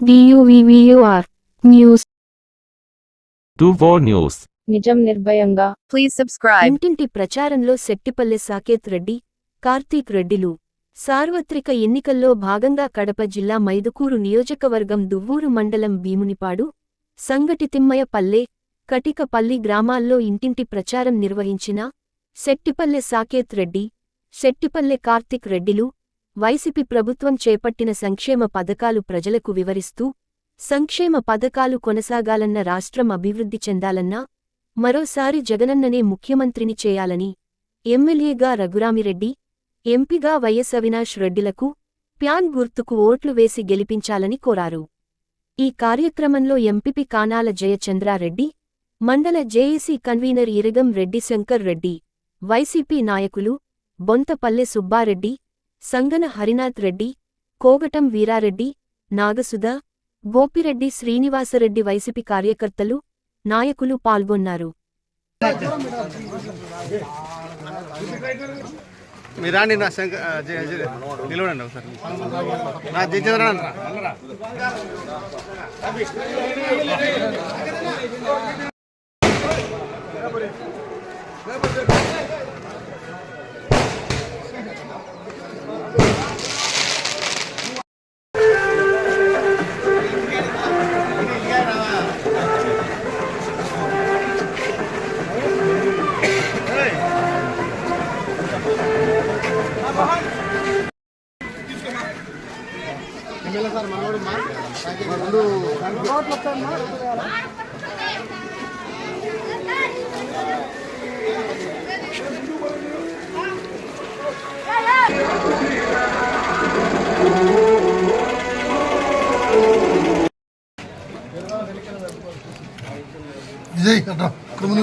డియువివియుఆర్ news News. నిజం నిర్భయంగా Please subscribe. ఇంటింటి ప్రచారంలో శెట్టిపల్లె సాకేత్ రెడ్డి కార్తీక్ రెడ్డిలు సార్వత్రిక ఎన్నికల్లో భాగంగా కడప జిల్లా మైదుకూరు నియోజకవర్గం దువ్వూరు మండలం భీమునిపాడు సంగటితిమ్మయ పల్లె కటికపల్లి గ్రామాల్లో ఇంటింటి ప్రచారం నిర్వహించిన శెట్టిపల్లె సాకేత్ రెడ్డి శెట్టిపల్లె కార్తీక్ రెడ్డిలు వైసీపీ ప్రభుత్వం చేపట్టిన సంక్షేమ పథకాలు ప్రజలకు వివరిస్తూ సంక్షేమ పథకాలు కొనసాగాలన్న రాష్ట్రం అభివృద్ధి చెందాలన్నా మరోసారి జగనన్ననే ముఖ్యమంత్రిని చేయాలని ఎమ్మెల్యేగా రఘురామిరెడ్డి ఎంపీగా వైఎస్ అవినాష్ రెడ్డిలకు ప్యాన్ గుర్తుకు ఓట్లు వేసి గెలిపించాలని కోరారు. ఈ కార్యక్రమంలో ఎంపీపీ కానాల జయచంద్రారెడ్డి మండల JAC convener Iragam Reddy Shankar Reddy YCP నాయకులు బొంతపల్లె సుబ్బారెడ్డి సంగన హరినాథ్ రెడ్డి కోగటం వీరారెడ్డి నాగసుధ గోపిరెడ్డి శ్రీనివాసరెడ్డి వైసీపీ కార్యకర్తలు నాయకులు పాల్గొన్నారు. మీరు రాండి నా శంకర్ ఆ, జయ- జయ- నిలవడండి ఒకసారి నా జయచంద్ర విజయ్ ఇక్కడ ముందు